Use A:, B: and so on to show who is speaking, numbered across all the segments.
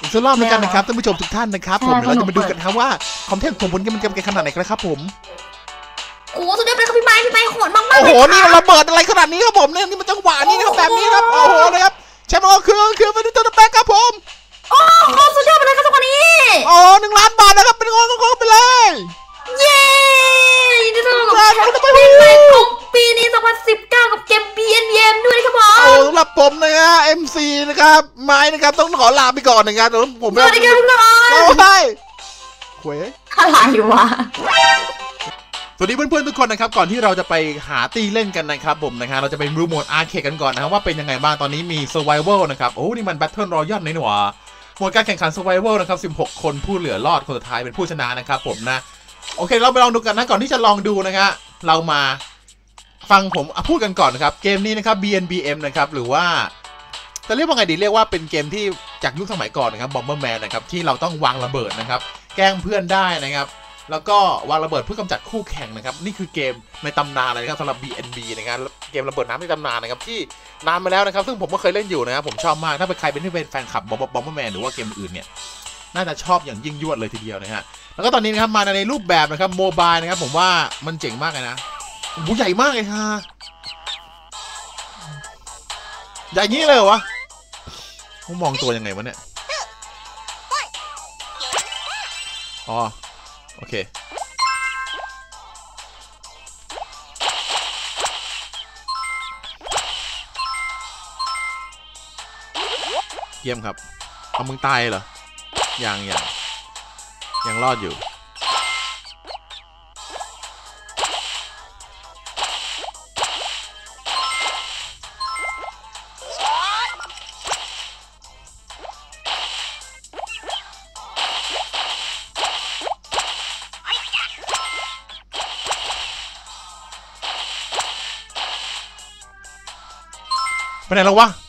A: อีกสักรอบหนึงกันนะครับท่านผู้ชมทุกท่านนะครับผม
B: ใช่
A: เดี๋ยวเราจะมาดู
B: ขนมเปิด
A: กันนะครับว่าความเท่ของผลกันมันจะเป็นขนาดไหนกันนะครับผม
B: โอ้สุดยอดไปเลยครับพี่ไม้พี่ไม้โหดมากๆ
A: โอ้
B: เลย
A: โห
B: ครับ
A: นี่ระเบิดอะไรขนาดนี้ครับผมเนี่ยนี่มันจังหวะนี้นะครับแบบนี้ครับโอ้โหนะครับแชมป์ก็คือคือมาดูตัวแป๊กครับผม
B: โอ้โหสุดยอดไปเลยครับจังหวะนี้
A: โอ้หนึ่งล้านบาทนะครับเป็นของของไปเลย
B: เย้ ยินดีต้อนรับ
A: ครับ
B: เข้าสู่ปีใหม่ของปีนี้ 2019 กับเกม BNM ด้วยนะครับผม
A: โอ้สำหรับผมนะฮะ MC นะครับ ไม้นะครับ ต้องขอลาไปก่อนนะครับเดี๋ยวผม
B: สวัสดีครับทุกคน
A: เอาไปเว้ย
B: อะไรวะ
A: สวัสดีเพื่อนๆทุกคนนะครับก่อนที่เราจะไปหาตีเล่นกันนะครับผมนะฮะเราจะไปดูโหมดอาร์เคดกันก่อนนะครับว่าเป็นยังไงบ้างตอนนี้มี Survival นะครับโอ้นี่มัน Battle Royale นี่หว่าโหมดการแข่งขัน Survival นะครับ 16 คนผู้เหลือรอดคนสุดท้ายเป็นผู้ชนะนะครับผมนะ โอเค เราไปลองดูกันนะก่อนที่จะลองดูนะฮะเรามาฟังผมพูดกันก่อนนะครับ เกมนี้นะครับ BNBM นะครับ หรือว่าจะเรียกว่าไงดีเรียกว่าเป็นเกมที่จากยุคสมัยก่อนนะครับ Bomberman นะครับที่เราต้องวางระเบิดนะครับ แกล้งเพื่อนได้นะครับ แล้วก็วางระเบิดเพื่อกำจัดคู่แข่งนะครับ นี่คือเกมในตำนานเลยนะครับสำหรับ BNB นะครับเกมระเบิดน้ำในตำนานนะครับที่นานมาแล้วนะครับ ซึ่งผมก็เคยเล่นอยู่นะครับผมชอบมากถ้าเป็นใครเป็นที่เป็นแฟนคลับบอมบอมเบอร์แมนหรือว่าเกมอื่นเนี่ย น่าจะชอบอย่างยิ่งยวดเลยทีเดียวนะฮะแล้วก็ตอนนี้นะครับมาในรูปแบบนะครับโมบายนะครับผมว่ามันเจ๋งมากเลยนะโอ้โหใหญ่มากเลยค่ะใหญ่งี้เลยเหรอวะผมมองตัวยังไงวะเนี่ยอ๋อโอเคเยี่ยมครับ เอามึงตายเหรอ ยังยังยังรอดอยู่ ไปไหนแล้ววะ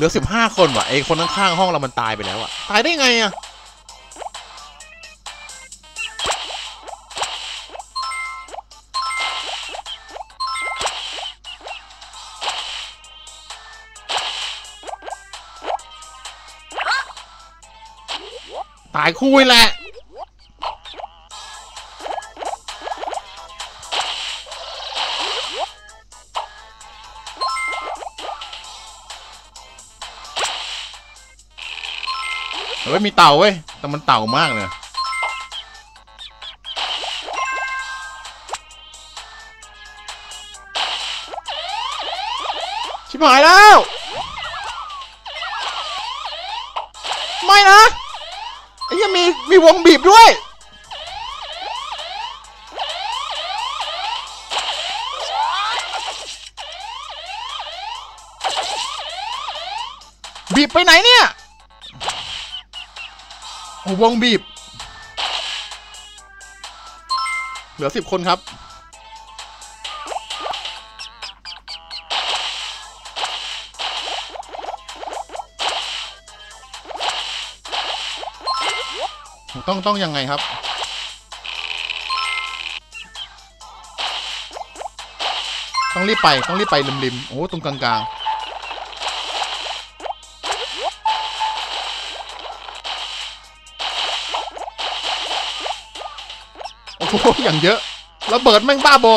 A: ลือสิบห้าคนว่ะไอคนข้างๆห้องเรามันตายไปแล้วอะตายได้ไงอะตายคู่เลยแหละ เฮ้ยมีเต่าเว้ย แต่มันเต่ามากเลยชิบหายแล้ว ไม่นะไอ้ยังมีมีวงบีบด้วย บีบไปไหนเนี่ย วงบีบ เหลือสิบคนครับ ต้องต้องยังไงครับต้องรีบไป ต้องรีบไปริมๆ โอ้ตรงกลางๆ โอ้โหอย่างเยอะระเบิดแม่งบ้าบอ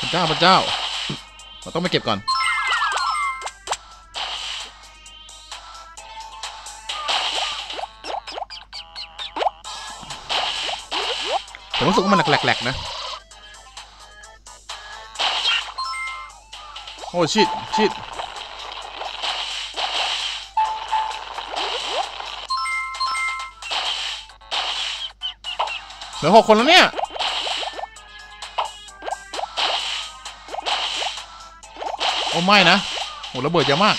A: พระเจ้าพระเจ้าเราต้องไปเก็บก่อน ผมรู้สึกว่ามันแหลกๆนะโอ้ชิดชิดเหลือหกคนแล้วเนี่ยโอ้ไม่นะโอ้ระเบิดเยอะมาก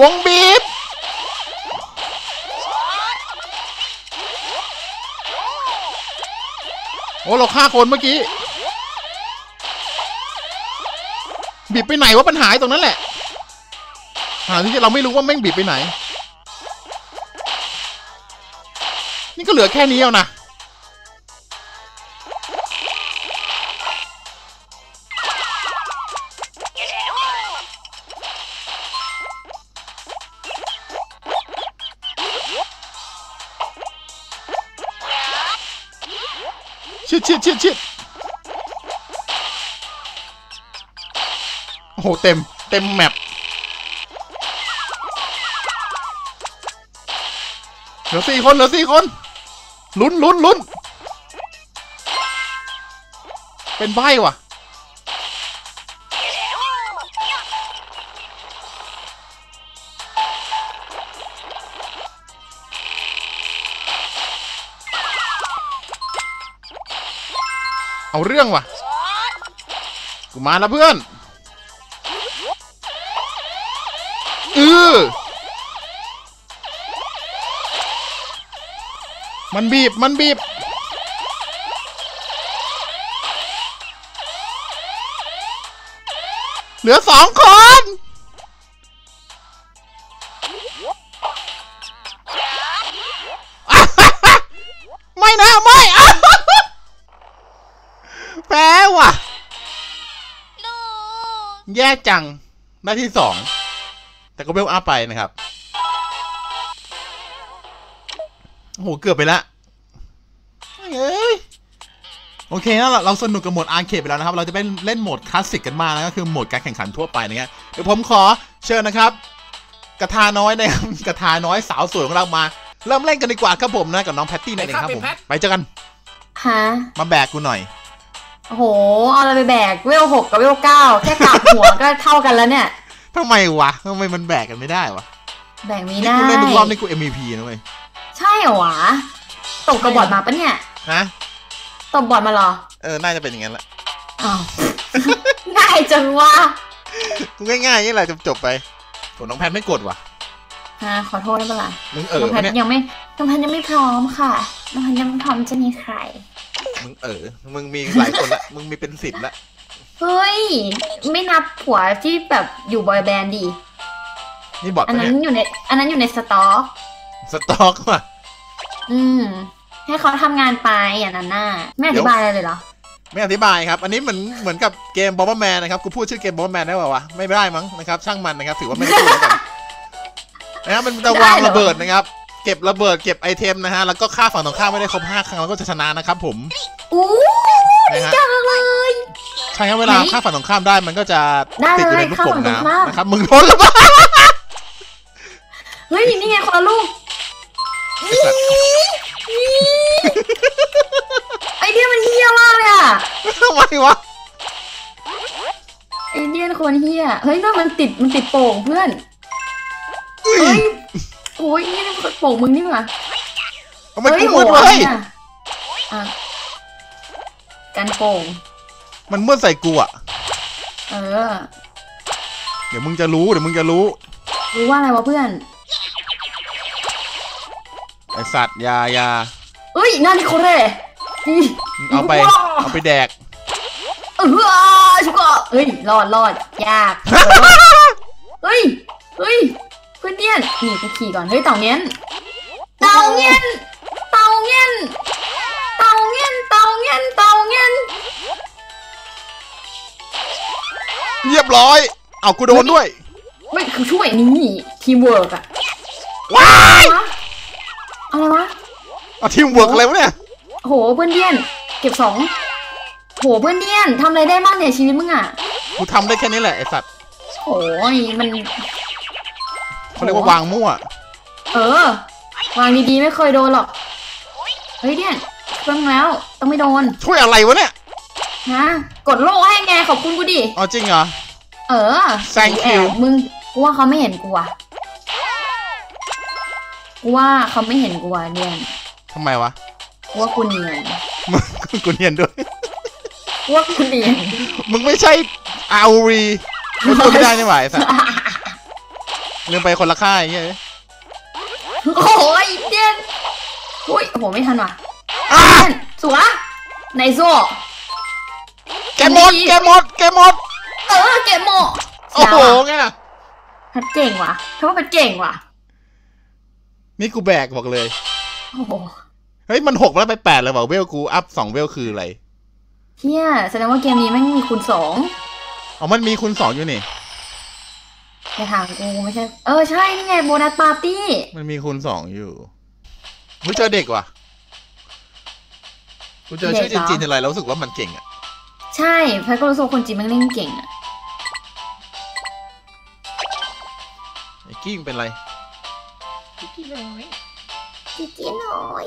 A: วงบีบโอ้เราฆ่าคนเมื่อกี้ บีบไปไหนวะปัญหาตรงนั้นแหละ หาที่เราไม่รู้ว่าแม่งบีบไปไหน นี่ก็เหลือแค่นี้เอานะ ดฉีดฉีดโอ้โห เต็ม เต็มแมปเหลือสี่คน เหลือสี่คน ลุ้นลุ้นลุ้นเป็นใบว่ะ เอาเรื่องว่ะ กูมาแล้วเพื่อนเออมันบีบ มันบีบ เหลือสองคน แย่จังหน้าที่สองแต่ก็เวลอัพไปนะครับโอ้โหเกือบไปละเอ้ยโอเคนะเราเราสนุกกับโหมดอาร์เคดไปแล้วนะครับ เราจะไปเล่นโหมดคลาสสิกกันมากนะก็คือโหมดการแข่งขันทั่วไปนะครับเดี๋ยวผมขอเชิญนะครับ กระทาน้อยนะครับกระทาน้อยสาวสวยของเรามา เริ่มเล่นกันดีกว่าครับผมนะกับน้องแพตตี้นั่นเองครับผมไปเจอกัน
B: ฮะ
A: มาแบกกูหน่อย
B: โอ้โห เอาอะไรไปแบกเวลหกกับเวลเก้าแค่กลับหัวก็เท่ากันแล้วเนี่ย
A: ทำไมวะทำไมมันแบกกันไม่ได้วะ
B: แบกไม่
A: นี่
B: ได้
A: กูเล่นทุกรอบนี่กู MVP นะเว้ย
B: ใช่เหรอวะตกกระบอดมาปะเนี่ย
A: ฮะ
B: ตกบอดมาเหรอ
A: เออ น่าจะเป็นอย่างนั้นแหละ
B: อ้าว ง่ายจังวะ
A: กูง่ายๆอย่างนี้แหละจบๆไปโหน้องแพทไม่กดว่ะ
B: ฮะขอโทษได้ปะล่ะ
A: มึงเอ
B: น้
A: อ
B: องแพ
A: ปะ
B: ท
A: เนี่ย
B: ยังไม่น้องแพทยังไม่พร้อมค่ะน้องแพทยังไม่พร้อมจะมีใคร
A: มึงเออ มึงมีหลายคนละ มึงมีเป็นสิบละ
B: เฮ้ย ไม่นับผัวที่แบบอยู่บอยแบนด์ดิ
A: นี่บอท
B: อัน
A: ปะ
B: นั้
A: เนี่
B: น
A: ย
B: อยู่ใน อันนั้นอยู่ในสต็อก
A: สต็อกว่ะ
B: อืม ให้เขาทำงานไปอย่างนั้นน่ะไม่อธิบายอะไรเลยเหรอ
A: ไม่อธิบายครับ อันนี้เหมือนเหมือนกับเกมบอมเบอร์แมนนะครับ กูพูดชื่อเกมบอมเบอร์แมนได้ป่าวะ ไม่ได้มั้งนะครับ ช่างมันนะครับ ถือว่าไม่ได้พูดแล้วกัน นะครับ มันจะวางระเบิดนะครับ เก็บระเบิด เก็บไอเทมนะฮะ แล้วก็ฆ่าฝั่งตรงข้ามไม่ได้ครบห้าครั้งแล้วก็จะชนะนะครับผม
B: อู้
A: นะฮะ
B: จังเลย
A: ใช่ครับเวลา
B: ไหน
A: ฆ่าฝั่งตรงข้ามได้มันก็จะ
B: ได้
A: ติดอยู่
B: เล
A: ใน
B: ย
A: ลูก
B: ฆ่า
A: โป่ง
B: ฝั่งตรงข้าม
A: น้ำนะครับมึงโดนแล้วปะ
B: เฮ้ยนี่ไงคนละลูก
A: ไอ้สัตว์
B: ไอเดียมันเฮี้ยมากเลยอะ
A: ทำไมวะ
B: ไอเดียคนเฮี้ยเฮ้ยนั่นมันติดมันติดโป่งเพื่อน
A: เอ้
B: เฮ้
A: ย
B: ยโอ้ยนี่โป่งมึงนี่หว่า
A: ทำไม
B: เฮ้ย
A: กูมืด
B: หัว
A: เว้ย
B: เนี่ยอะ กันโป่ง
A: มันมืดใส่กูอะ
B: เออ
A: เดี๋ยวมึงจะรู้เดี๋ยวมึงจะรู้
B: รู้ว่าอะไรวะเพื่อน
A: ไอสัตว์อยาอยา
B: เอ้ยนานิโคเร่อี
A: เอาไป
B: ว้าว
A: เอาไปแดก
B: เออชุกก็เฮ้ยรอดรอดยากเฮ้ยเฮ้ยเพื่อนเนี่ยนี่กูขี่ก่อนเฮ้ยเต่าเงี้ยนเต่าเงี้ยนเต่าเงี้ยนเต่าเงี้ยนเต่าเงี้ยนเต่าเงี้ยน
A: เรียบร้อย เอากูโดนด้วย
B: ไม่คือช่วยนี่ทีมเวิร์กอะ
A: ว้า
B: อะไร
A: ยวะ
B: อะไรวะ
A: เอาทีมเวิร์กอะไรวะเนี่ย
B: โหเพื่อนเดียน เก็บสองโหเพื่อนเดียนทำอะไรได้บ้างเนี่ยชีวิตมึงอะ
A: กูทำได้แค่นี้แหละไอสัตว์
B: โอ้ยมัน
A: เขาเรียกว่าวางมั่ว
B: เออ วางดีๆไม่เคยโดนหรอก เฮ้ยเดียน เพิ่งแล้ว ต้องไม่โดน
A: ช่วยอะไรวะเนี่ย
B: นะกดโล่ให้ไงขอบคุณกูดิ
A: เอาจริงเหรอ
B: เออ
A: Thank
B: แอ
A: you
B: บมึงกูว่าเขาไม่เห็นกูอะกูว่าเขาไม่เห็นกูอะเดียน
A: ทำไมวะ
B: กูว่ากูเนียน
A: มึงกูเนียนด้วย
B: กูว่ากูเนียน
A: มึงไม่ใช่อาวีไม่พูดไม่ได้นี่หว่าไอสัตว์ลืมไปคนละค่ายเฮ้ย
B: โอ้ยเดียนอุ้ยโอ้โหไม่ทันว่ะ
A: อ้า
B: เดียนสวยในโซ่
A: แกหมดแกหมดแกหมด
B: เออเก็บหมด
A: โอ้โหไงล่ะ
B: พัดเก่งว่ะเพราะว่าพัดเก่งว่ะ
A: นี่กูแบกบอกเลย
B: โอ้โห
A: เฮ้ยมันหกแล้วไปแปดเลยบอกเวลกูอัพสองเวลคืออะไร
B: เฮียแสดงว่าเกมนี้แม่งมีคูณสอง
A: อ๋อมันมีคูณสองอยู่นี่
B: อย่าถามกูไม่ใช่ เออใช่นี่ไงโบนัสปาร์ตี้
A: มันมีคูณสองอยู่กูเจอเด็กว่ะ กูเจอชื่อ
B: เด็กเหรอ
A: จีนๆอะไรแล้วรู้สึกว่ามันเก่งอะ
B: ใช่พัดก็รู้สึกว่าคนจีนแม่งเล่นเก่งอะ
A: ไอ้กี้มันเป็นไร
B: จีจีน้อย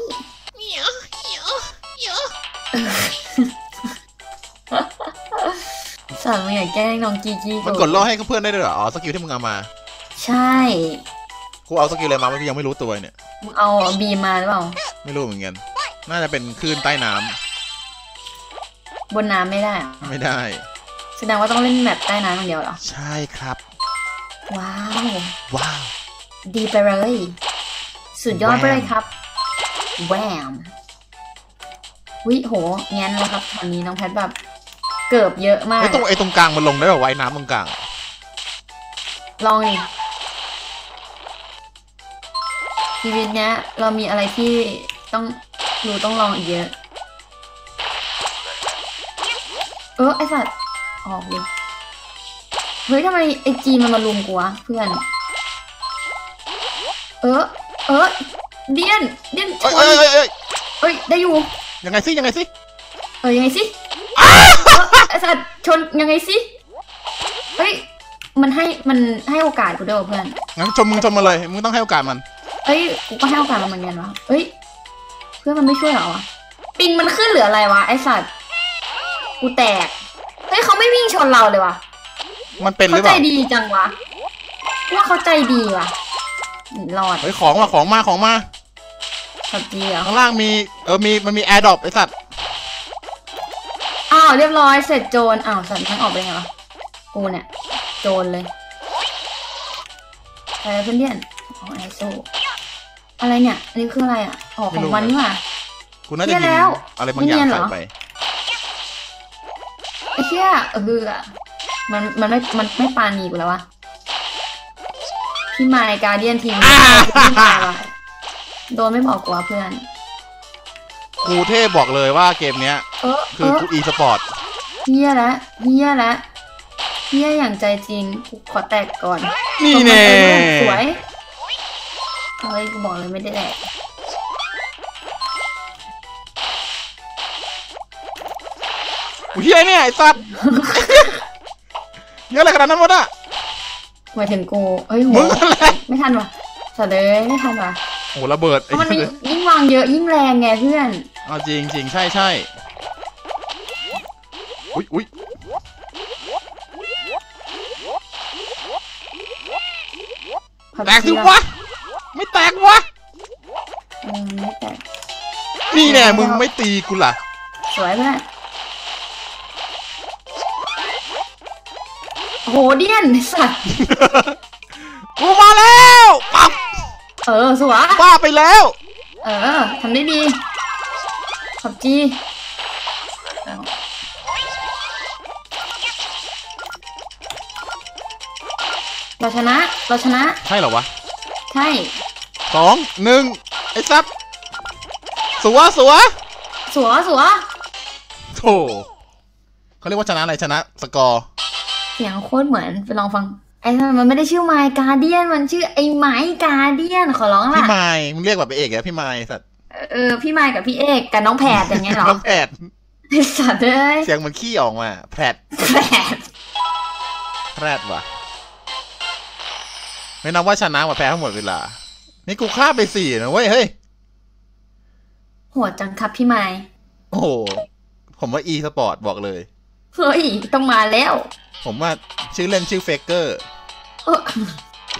B: สั่งมาอยากแกล้งน้องกีกี
A: มันกดล่อให้เพื่อนได้ด้วยเหรอ อ๋อ สกิลที่มึงเอามา
B: ใช่
A: กูเอาสกิลอะไรมาไม่ยังไม่รู้ตัวเนี่ย
B: มึงเอาบีมมาหรือเปล่า
A: ไม่รู้เหมือนกัน น่าจะเป็นคลื่นใต้น้ำ
B: บนน้ำไม่ได้อะ
A: ไม่ได้
B: แสดงว่าต้องเล่นแบบใต้น้ำอย่างเดียวเหรอ
A: ใช่ครับ
B: ว้าว
A: ว้าว
B: ดีไปเลย สุดยอดไปเลยครับ แวมวิโหแงั้นแล้วครับตอนนี้น้องแพทแบบเกือบเยอะมาก
A: ไอ้ตรงไอ้ตรงกลางมันลงได้แบบไว้น้ำตรงกลาง
B: ลองดิชีวิตเนี้ยเรามีอะไรที่ต้อง รู้ต้องลองอีกเยอะ เออไอสัตว์ออกดิเฮ้ยทำไมไอจีมันมาลุมกูวะเพื่อน เออ เออเดียนเดียนช
A: เอ้ย
B: น
A: เอ้ยเอ้ยเอ้ย
B: เอ้ยได้อยู่
A: ยังไงสิยังไงสิ
B: เออยังไงสิเออไอสัตว์ชนยังไงสิเฮ้ยมันให้มันให้โอกาสกูด้วยว่ะเพื่อน
A: งั้นชมมึงชมมาเลยมึงต้องให้โอกาสมัน
B: เอ้ยกูก็ให้โอกาสมันเหมือนกันวะเอ้ย เพื่อนมันไม่ช่วยเหรอวะปิงมันขึ้นเหลืออะไรวะไอสัตว์กูแตกเฮ้ยเขาไม่วิ่งชนเราเลยวะ
A: มันเป็นห
B: เขา
A: รือเป
B: ใจ
A: ล่า
B: ดีจังวะว่าเขาใจดีว่ะรอด
A: เฮ้ยของมาของมาของมา
B: ขับดีเหรอ
A: ข้างล่างมีเออมีมันมีแอร์ดรอปไอ้สัตว์
B: อ้าวเรียบร้อยเสร็จโจรอ้าวสัตว์มันออกไปไงวะกูเนี่ยโจรเลยอะไรเพื่อนเดียนอ๋อไอโซ อะไรเนี่ยอันนี้คืออะไรอะอ๋อของมันนี่หว่า
A: กูน่าจะ
B: เหี้
A: ยิ
B: ย
A: ง
B: แล้ว
A: อะไรบางอย่าง
B: ไม่เนียนเหร
A: ใส่
B: อ
A: ไป
B: ไอ้เชี่ยเอออะมันมันไม่มันไม่ปานีกูแล้ววะพี่ไมค์การเดียนทีมพี่ไมค์ว่ะโดนไม่บอกกูว่าเพื่อน
A: กูเทพบอกเลยว่าเกมเนี้ย
B: เออ
A: คื
B: เอ
A: อ
B: อ
A: กูอีสปอร์ต
B: เฮียละเฮียละเฮียอย่างใจจริงกูขอแตกก่อน
A: นี่แน่
B: สวย เฮ้ยกูบอกเลยไม่ได้แดก
A: กูเฮียเนี่ยไอ้สัตว์ เยอะอะไรขนาดนั้นวะน่ะ
B: หมายถึงกูเฮ้ยโห
A: มึงอะไร
B: ไม่ทันว่ะสัตว์เลยไม่ทันว่ะ
A: โอ้ระเบิด
B: เพ
A: ไอ้
B: ราะมัน
A: เหี้ย
B: ยิ่งวางเยอะยิ่งแรงไงเพื่อน
A: เอาจริงจริงใช่ใช่อุ้ยอุ้ยแตกสิวะไม่แตกวะ
B: เออไม่แตก
A: นี่แน่มึงไม่ตีกูล่ะ
B: สวยเพื่อนโอ้โหเดียนสัตว์
A: กูมาแล้วปั๊บ
B: เออสวย
A: บ้าไปแล้ว
B: เออทำได้ดี ขอบจีเอาเราชนะ เราชนะ
A: ใช่เหรอวะ
B: ใช่
A: สองหนึ่งไอ้ซับสัวสัว
B: สัวสัว
A: โถเขาเรียกว่าชนะอะไรชนะสกอร์
B: เสียงโคตรเหมือนไปลองฟังไอ้นั่นมันไม่ได้ชื่อไมค์การเดียนมันชื่อไอ้ไม้การเดียนขอร้อง
A: พี่
B: ล่ะ
A: ไม้มึงเรียกแบบเอกเหรอพี่ไม้สัตว์
B: เออพี่ไมค์กับพี่เอกกับน้องแผดอย่างเงี้ยเหรอ
A: น้องแผด
B: ไอ้สัตว์เอ้ย
A: เสียงเหมันขี้ออกมาแผด
B: แผด
A: แผดว่ะไม่นับว่าชนะว่าแพ้ทั้งหมดเวลา นี่กูฆ่าไปสี่นะเว้ยเฮ้ย
B: โหดจังครับพี่ไมค์
A: โอ้โหผมว่า e สปอร์ตบอกเลย
B: เฮ้ยต้องมาแล้ว
A: ผมว่าชื่อเล่นชื่อเฟกเกอร์
B: เออ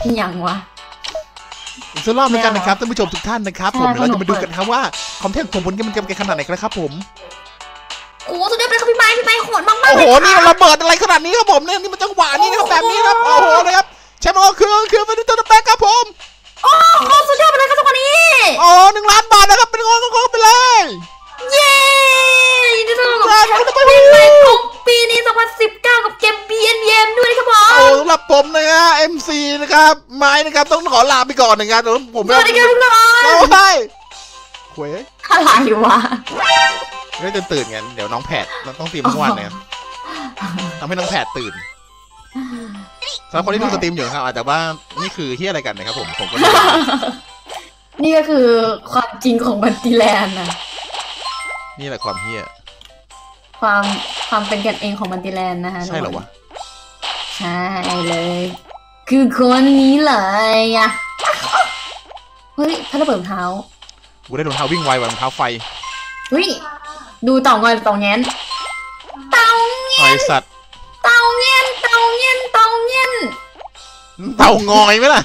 B: พี่ยังวะ
A: อีกสักรอบแล้วกันนะครับท่านผู้ชมทุกท่านนะครับผม
B: ใช่
A: เดี๋ยวเราจะมาดู
B: ขนมเปิด
A: กันครับว่าคอมเทนต์ของผมมันจะเป็นขนาดไหนกันนะครับผม
B: โอ้สุดยอดไปเลยครับพี่ไมค์พี่ไมค์โหดมากๆ
A: โอ้
B: เล
A: โห
B: ย
A: นี่ระเบิดอะไรขนาดนี้ครับผมเนี่ยนี่มันจังหวะนี้นะครับแบบนี้ครับโอ้โหนะครับแชมป์ก็คือคือเป็นตัวแป๊กครับผม
B: โอ้โหสุดยอดไปเลยครับทุกคนนี้
A: อ๋อหนึ่งล้านบาทนะครับ เป็นของของไปเลย
B: เย้ยินดีต้อ
A: น
B: รับสู่ช่เของปีนี้ 2019 กับเกม BNM ด้วยนะ
A: ครับ
B: ผมโอ้ส
A: ำหรับผมนะฮะ MC นะครับ ไม้นะครับ ต้องขอลาไปก่อนนะครับผม
B: สวัสดีไรับทุ
A: อาไปเว้ย
B: อะไรวะ
A: ไม่ได้ตื่นไงเดี๋ยวน้องแผดเราต้องตีมทุวันนะครัทำให้น้องแผดตื่น สำหรับคนที่ดูสตรีมอยู่นะครับอาจจะว่านี่คือที่อะไรกันนะครับผมผมก็ไม่รู้
B: นี่ก็คือความจริงของบันติแลนด์นะ
A: นี่แหละความเฮี้ย
B: ความความเป็นกันเองของบันติแลนด์นะคะ
A: ใช่เหรอวะ
B: ใช่เลย คือคนนี้เลยอะเฮ้ยพระระเบิดเท้า
A: กูได้รองเท้าวิ่งไวกว่ารองเท้าไฟ
B: เฮ้ยดูเต่างอยเต่าแง้นเต่า
A: ไอสัตว์
B: เต่าแง้นเต่าแง้นเต่าแง้ น
A: เต่างอยไหมล่ะ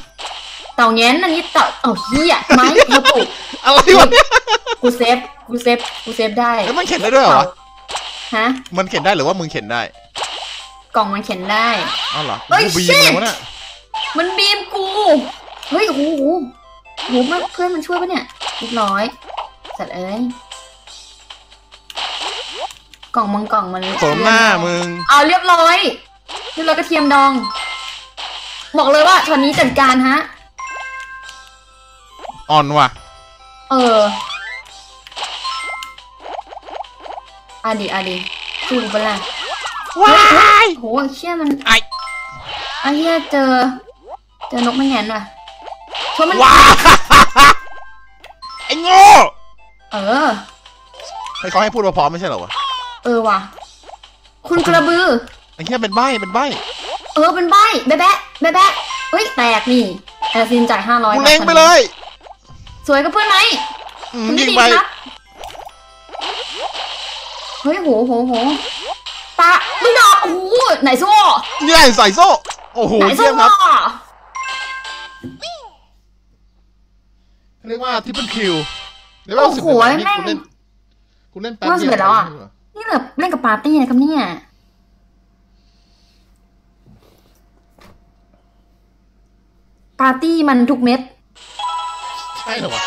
B: เต่าแง้นอันนี้เต่าเต่าเหี้ยไม้กระปุก
A: อะไรวะเนี่ย
B: กูเซฟกูเซฟกูเซฟได้
A: แล้วมันเข็นได้ด้วยเหรอวะ
B: ฮะ
A: มันเข็นได้หรือว่ามึงเข็นได้
B: กล่องมันเข็นได้
A: อ้าวเหรอ
B: เฮ้ย
A: กูบีม
B: shit
A: เลยวะเนี่ย
B: มันบีมกู เฮ้ยโอ้โหโอ้โหโหมันเพื่อนมันช่วยปะเนี่ยเรียบร้อยสัตว์เอ้ย กล่องมังกล่องมัน
A: สมหน้ามึง
B: เอาเรียบร้อยเรียบร้อยกระเทียมดอง บอกเลยว่าช็อตนี้จัดการฮะ
A: อ่อนว่ะ
B: เอออะดีอะดีสู้กูไปละ
A: ว้าย
B: โหเชี่ยมัน
A: ไอ
B: ไอ้เหี้ยเจอ เจอนกไม่แงนว่ะชนมัน
A: ว้ายไอ้โง่
B: เออ
A: ให้เขาให้พูดมาพร้อมไม่ใช่เหรอวะ
B: เออว่ะ คุณกระบือ
A: ไอ้เหี้ยเป็นใบเป็นใบ
B: เออเป็นใบแบะแบะ แบะแบะเฮ้ยแตกนี่แอร์ซินจ่ายห้าร้อย
A: กูเล็งไปเลย
B: สวยกับเพื่อนไหม
A: อืม
B: คุณ
A: ยิ
B: ได้
A: ง
B: ดี
A: ไป
B: ครับเฮ้ยโหโหโหตาไม่ดอกโอ้โหไหนโซ่
A: เนี่ยใส่โซ่โอ้โห
B: ไหนโซ่
A: เยี่ยมครับเรียกว่าทิปเปิลคิวเรียกว่า
B: โอ้
A: สิบ
B: โห
A: เป็นแบบนี้
B: แม่ง
A: กูเล่นกูเล่นแป๊บ
B: ว่า
A: เดี
B: สิบ
A: ยว
B: แล้วอะนี่แบบเล่นกับปาร์ตี้นะครับเนี่ยาร์ตี้มันทุกเม็ด
A: ใช่เหรอวะ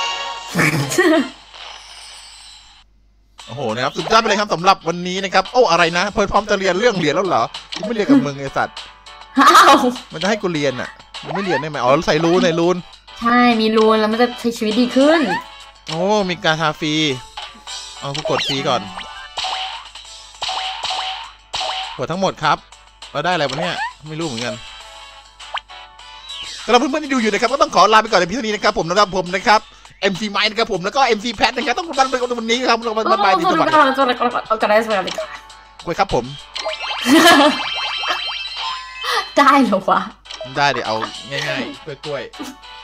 A: โอ้โหนะครับสุดยอดไปเลยครับสำหรับวันนี้นะครับ โอ้อะไรนะ เพิ่นพร้อมจะเรียนเรื่องเหรียญแล้วเหรอกูไม่เรียนกับมึงไอ้สัตว์
B: อ้าว
A: มันจะให้กูเรียนอะมันไม่เรียนได้ไหมอ๋อใส่รูนใส่รูน
B: ใช่ มีรูนแล้วมันจะใช้ชีวิตดีขึ้น
A: โอ้ มีการทาฟรี เอากูกดฟรีก่อน กดทั้งหมดครับ เราได้อะไรวะเนี่ย ไม่รู้เหมือนกัน สำหรับเพื่อนๆที่ดูอยู่นะครับก็ต้องขอลาไปก่อนในพีนี้นะครับผมนะครับผมนะครับ MC ไม้นะครับผมแล้วก็ MC แพทนะครับต้องกันไปวันนี้ครับเรามาบายดีสวัสดีคุยครับผม
B: ได้เหรอวะ
A: ได้เดี๋ยวเอาง่ายๆกล้วยๆ